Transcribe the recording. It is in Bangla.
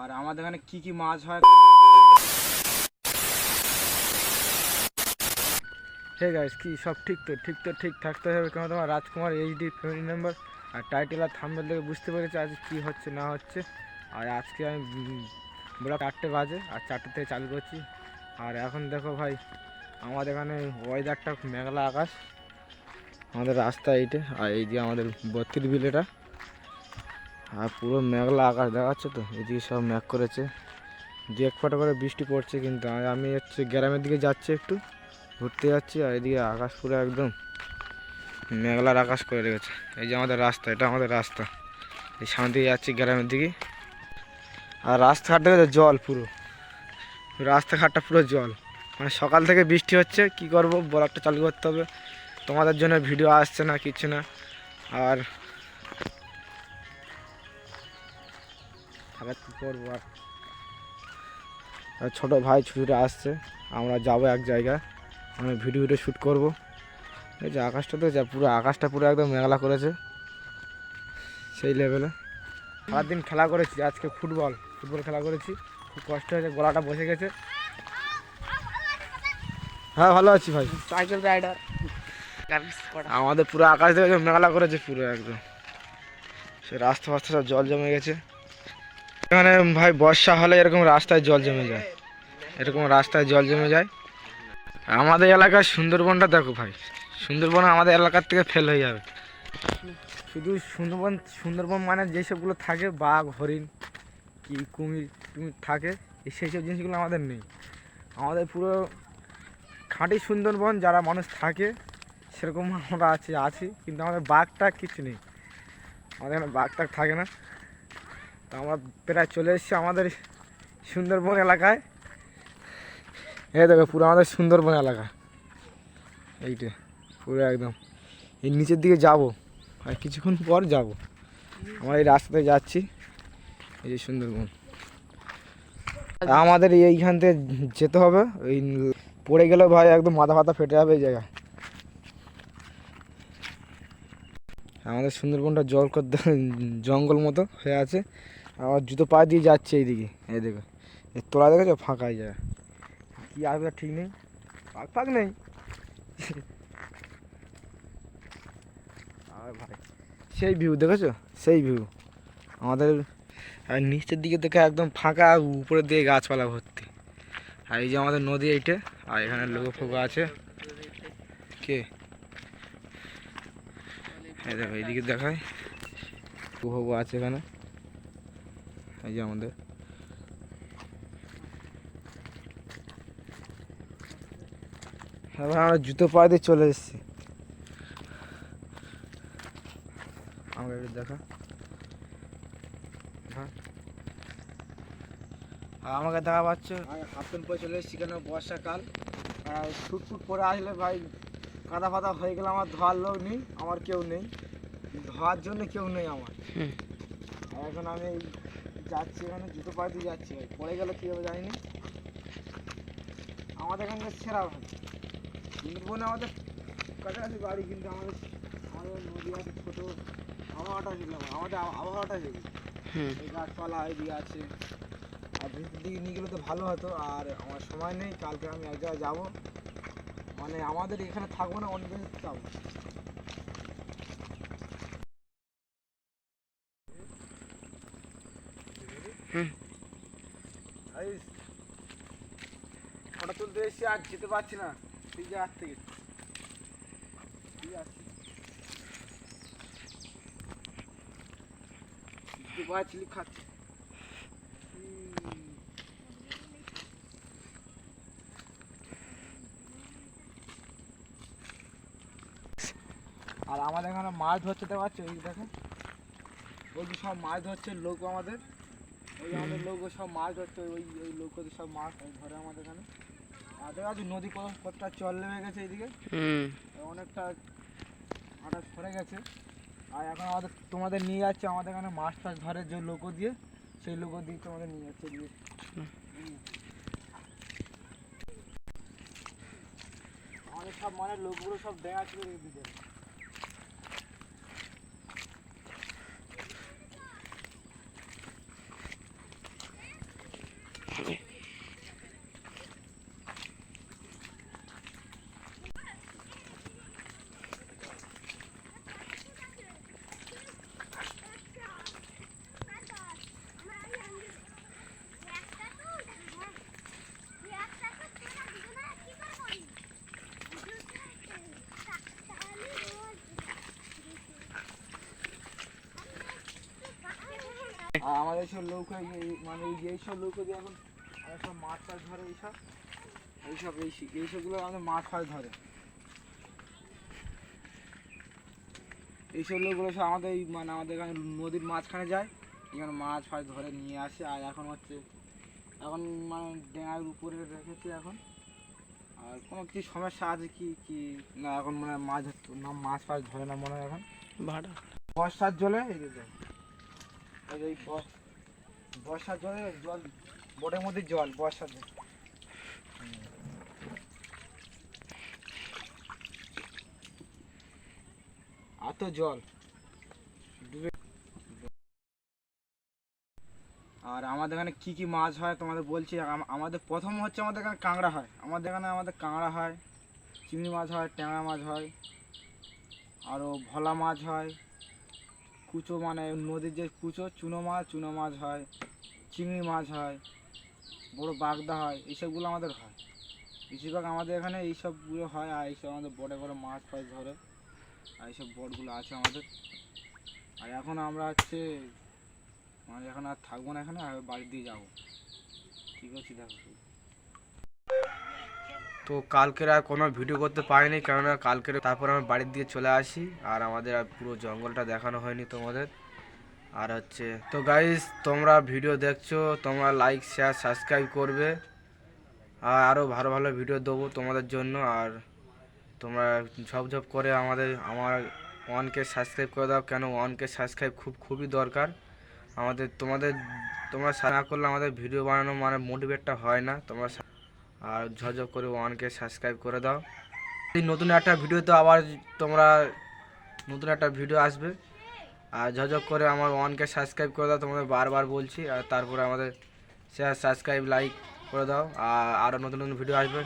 আর আমাদের এখানে কি কি মাছ হয়? হে গাইস কি সব ঠিক তো? ঠিক তো ঠিক থাকতে হবে কেন? তোমার রাজকুমার এইচডি ফ্যামিলি মেম্বার আর টাইটেল আর থাম্বেল থেকে বুঝতে পেরেছি আজ কি হচ্ছে, না হচ্ছে? আর আজকে আমি বেলা চারটে বাজে আর চারটে থেকে চালু করছি। আর এখন দেখো ভাই, আমাদের এখানে ওয়েদারটা মেঘলা আকাশ। আমাদের রাস্তা এইটে, আর এই যে আমাদের বত্রির বিল এটা আর পুরো মেঘলা আকাশ দেখা যাচ্ছে তো, এদিকে সব মেঘ করেছে। দু এক ফোঁটা করে বৃষ্টি পড়ছে কিন্তু আমি হচ্ছে গ্রামের দিকে যাচ্ছি একটু, ঘুরতে যাচ্ছি, আর এদিকে আকাশ পুরো একদম মেঘলার আকাশ করে রেখেছে। এই যে আমাদের রাস্তা, এটা আমাদের রাস্তা। এই দিকে যাচ্ছি গ্রামের দিকে। আর রাস্তাঘাট দেখে জল পুরো। রাস্তাঘাটটা পুরো জল। মানে সকাল থেকে বৃষ্টি হচ্ছে, কি করব? ব্লগটা চালু করতে হবে। তোমাদের জন্য ভিডিও আসছে না, কিছু না। আর আর কি করব আর? ছোটো ভাই ছুটে আসছে আমরা যাব এক জায়গায়। আমি ভিডিও ভিডিও শ্যুট করব। এই যে আকাশটা তো যা পুরো আকাশটা পুরো একদম মেঘলা করেছে। সেই লেভেলে সারাদিন খেলা করেছি আজকে ফুটবল। ফুটবল খেলা করেছি খুব কষ্ট হয়েছে গলাটা বসে গেছে। হ্যাঁ ভালো আছি ভাই। সাইকেল রাইডার আমাদের পুরো আকাশ দেখে মেঘলা করেছে পুরো একদম। সে রাস্তা ফাস্তা সব জল জমে গেছে। এখানে ভাই বর্ষা হলে এরকম রাস্তায় জল জমে যায়। এরকম রাস্তায় জল জমে যায়। আমাদের এলাকার সুন্দরবনটা দেখো ভাই। সুন্দরবন আমাদের এলাকার থেকে ফেল হয়ে যাবে। শুধু সুন্দরবন সুন্দরবন মানে যেসবগুলো থাকে, বাঘ, হরিণ, কি কুমির টুমির থাকে সেই সব জিনিসগুলো আমাদের নেই। আমাদের পুরো খাঁটি সুন্দরবন, যারা মানুষ থাকে, সেরকম আমরা আছি আছি, কিন্তু আমাদের বাঘটা কিছু নেই। আমাদের এখানে বাঘ থাকে না। তো আমরা প্রায় চলে এসেছি আমাদের সুন্দরবন এলাকায়। এই দেখো, পুরো আমাদের সুন্দরবন এলাকা। এইটা, পুরো একদম। এই নিচের দিকে যাব, আর কিছুক্ষণ পর যাব। আমরা এই রাস্তাতে যাচ্ছি, এই যে সুন্দরবন। আমাদের এইখান থেকে যেতে হবে, ওই পড়ে গেলে ভাই একদম মাথা ফাথা ফেটে যাবে এই জায়গায়। আমাদের সুন্দরবনটা জল জঙ্গল মতো হয়ে আছে। আবার জুতো পা দিয়ে যাচ্ছে এইদিকে। এই দেখো। এই তোলা দেখেছ? ফাঁকা জায়গা কী আসবে ঠিক নেই। পাক ফাঁক নেই। আর ভাই। সেই ভিউ দেখেছ? সেই ভিউ আমাদের আর নিচের দিকে দেখে একদম ফাঁকা উপরের দিকে গাছপালা ভর্তি। আর এই যে আমাদের নদী এইটা। আর এখানে লোগো ফোগো আছে। কে? এই দেখো এইদিকে দেখায় লোগো আছে এখানে। এই যে আমাদের। এবার আমরা জুতো পা দিয়ে চলে এসেছি। আমাকে একটু দেখা। হ্যাঁ আমাকে দেখা পাচ্ছ হাফ প্যান্ট পরে চলে এসেছি কেন? বর্ষাকাল। আর ফুট ফুট পরে আসলে ভাই কাদা ফাদা হয়ে গেলে আমার ধোয়ার লোক নেই আমার কেউ নেই। ধোয়ার জন্য কেউ নেই আমার। আর এখন আমি এই যাচ্ছি এখানে জুতো পায়ে দিয়ে যাচ্ছি ভাই। পড়ে গেলে কী হবে জানি না আমাদের এখানে সেরা ভাই। সুন্দরবনে আমাদের কাছাকাছি বাড়ি কিন্তু আমাদের আমাদের নদী আছে ছোটো। আবহাওয়াটা দেখলাম আমাদের আবহাওয়াটা হুম। এই গাছপালা এইদিকে আছে। আর ভিতর দিকে নিয়ে গেলে তো ভালো হতো। আর আমার সময় নেই কালকে আমি এক জায়গায় যাব। মানে আমাদের এখানে থাকব না অন্য যাব। ফটো তুলতে এসেছি আর যেতে পারছি না। তুই যা আজ থেকে। তুই খাচ্ছি। আর আমাদের এখানে মাছ ধরতে দেখতে পাচ্ছ ওই দেখেন ওই যে সব মাছ ধরছে লোক আমাদের। ওই আমাদের লোক সব মাছ ধরছে ওই ওই লোক সব মাছ ধরে আমাদের এখানে। আর দেখা যাচ্ছে নদী কতটা চল নেমে গেছে এইদিকে। অনেকটা আটা সরে গেছে। আর এখন আমাদের তোমাদের নিয়ে যাচ্ছে আমাদের এখানে মাছ টাছ ধরে যে লোকো দিয়ে সেই লোকো দিয়ে তোমাদের নিয়ে যাচ্ছে। দিয়ে আমাদের সব মানে লোকগুলো সব দেখা ছিল দিকে আর আমাদের সব এই- মানে এই যে এইসব নৌকা দিয়ে এখন আমরা সব মাছ ফাছ ধরে এইসব। এইসব এই এইসবগুলো আমাদের মাছ ফাছ ধরে। এইসব লোকগুলো সব আমাদের মানে আমাদের এখানে নদীর মাঝখানে যায়। এখানে মাছ ফাছ ধরে নিয়ে আসে আর এখন হচ্ছে এখন মানে ডেঙার উপরে রেখেছে এখন। আর কোনো কি সমস্যা আছে কি কি না এখন মানে মাছ ধরতে- না মাছ ফাছ ধরে না মনে হয় এখন। ভাড়া বর্ষার জলে যে দেখ। বর্ষার জলে জল, বোটের মধ্যে জল, বর্ষার জল। আর জল। ডুবে আর আমাদের এখানে কি কি মাছ হয় তোমাদের বলছি আমাদের প্রথম হচ্ছে আমাদের এখানে কাঁকড়া হয়। আমাদের এখানে আমাদের কাঁকড়া হয়, চিংড়ি মাছ হয়, ট্যাংরা মাছ হয় আরও ভোলা মাছ হয়। কুচো মানে নদীর যে কুচো, চুনো মাছ চুনো মাছ হয়, চিংড়ি মাছ হয়, বড় বাগদা হয়, এইসবগুলো আমাদের হয়। বেশিরভাগ আমাদের এখানে এইসবগুলো হয় আর এইসব আমাদের বড় বড় মাছ ফাছ ধরে। আর এইসব বটগুলো আছে আমাদের। আর এখন আমরা হচ্ছে মানে এখন আর থাকব না এখানে, আর বাড়ির দিয়ে যাব। ঠিক আছে, দেখো। তো কালকের আর কোনো ভিডিও করতে পারিনি, কেননা কালকের তারপর আমি বাড়ির দিয়ে চলে আসি, আর আমাদের আর পুরো জঙ্গলটা দেখানো হয়নি তোমাদের। আর হচ্ছে, তো গাইস তোমরা ভিডিও দেখছ, তোমরা লাইক শেয়ার সাবস্ক্রাইব করবে, আর আরও ভালো ভালো ভিডিও দেবো তোমাদের জন্য, আর তোমরা ঝপ ঝপ করে আমাদের, আমার ওয়ানকে সাবস্ক্রাইব করে দাও, কেন ওয়ানকে সাবস্ক্রাইব খুব, খুবই দরকার। আমাদের, তোমাদের, তোমরা না করলে আমাদের ভিডিও বানানো মানে মোটিভেটটা হয় না, তোমরা আর ঝরঝর করে ওয়ানকে সাবস্ক্রাইব করে দাও। এই নতুন একটা ভিডিওতে আবার তোমরা নতুন একটা ভিডিও আসবে। আর ঝরঝর করে আমার ওয়ানকে সাবস্ক্রাইব করে দাও, তোমাদের বারবার বলছি। আর তারপরে আমাদের সাবস্ক্রাইব লাইক করে দাও। আর আরও নতুন নতুন ভিডিও আসবে।